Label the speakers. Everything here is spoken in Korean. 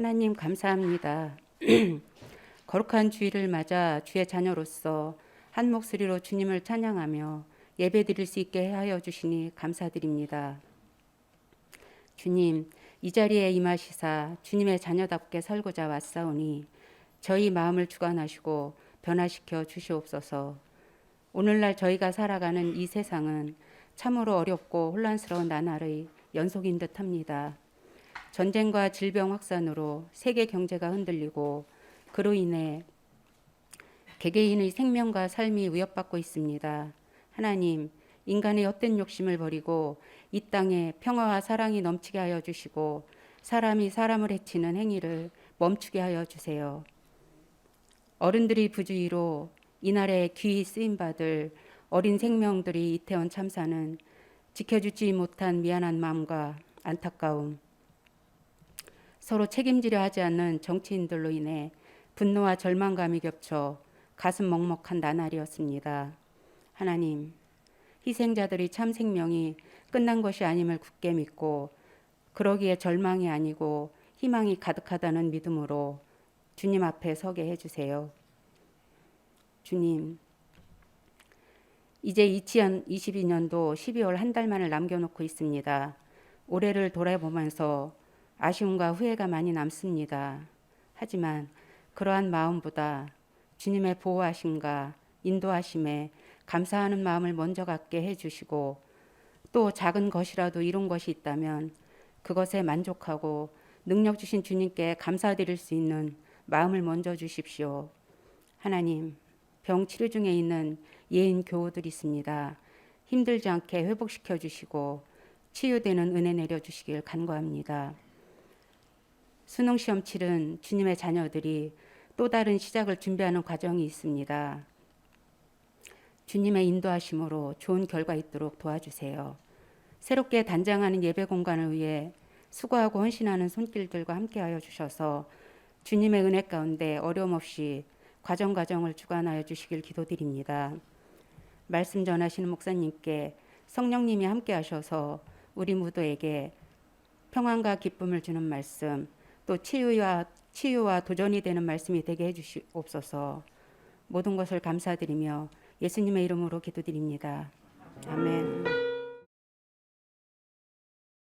Speaker 1: 하나님 감사합니다. 거룩한 주일을 맞아 주의 자녀로서 한 목소리로 주님을 찬양하며 예배드릴 수 있게 하여 주시니 감사드립니다. 주님, 이 자리에 임하시사 주님의 자녀답게 살고자 왔사오니 저희 마음을 주관하시고 변화시켜 주시옵소서. 오늘날 저희가 살아가는 이 세상은 참으로 어렵고 혼란스러운 나날의 연속인 듯합니다. 전쟁과 질병 확산으로 세계 경제가 흔들리고 그로 인해 개개인의 생명과 삶이 위협받고 있습니다. 하나님, 인간의 헛된 욕심을 버리고 이 땅에 평화와 사랑이 넘치게 하여 주시고 사람이 사람을 해치는 행위를 멈추게 하여 주세요. 어른들이 부주의로 이날에 귀히 쓰임 받을 어린 생명들이 이태원 참사는 지켜주지 못한 미안한 마음과 안타까움, 서로 책임지려 하지 않는 정치인들로 인해 분노와 절망감이 겹쳐 가슴 먹먹한 나날이었습니다. 하나님, 희생자들이 참 생명이 끝난 것이 아님을 굳게 믿고 그러기에 절망이 아니고 희망이 가득하다는 믿음으로 주님 앞에 서게 해주세요. 주님, 이제 2022년도 12월 한 달만을 남겨놓고 있습니다. 올해를 돌아보면서 아쉬움과 후회가 많이 남습니다. 하지만 그러한 마음보다 주님의 보호하심과 인도하심에 감사하는 마음을 먼저 갖게 해주시고 또 작은 것이라도 이룬 것이 있다면 그것에 만족하고 능력 주신 주님께 감사드릴 수 있는 마음을 먼저 주십시오. 하나님, 병 치료 중에 있는 예인 교우들이 있습니다. 힘들지 않게 회복시켜 주시고 치유되는 은혜 내려 주시길 간구합니다. 수능 시험 치른 주님의 자녀들이 또 다른 시작을 준비하는 과정이 있습니다. 주님의 인도하심으로 좋은 결과 있도록 도와주세요. 새롭게 단장하는 예배 공간을 위해 수고하고 헌신하는 손길들과 함께하여 주셔서 주님의 은혜 가운데 어려움 없이 과정 과정을 주관하여 주시길 기도드립니다. 말씀 전하시는 목사님께 성령님이 함께하셔서 우리 모두에게 평안과 기쁨을 주는 말씀, 또 치유와 치유와 도전이 되는 말씀이 되게 해주시옵소서. 모든 것을 감사드리며 예수님의 이름으로 기도드립니다. 아멘.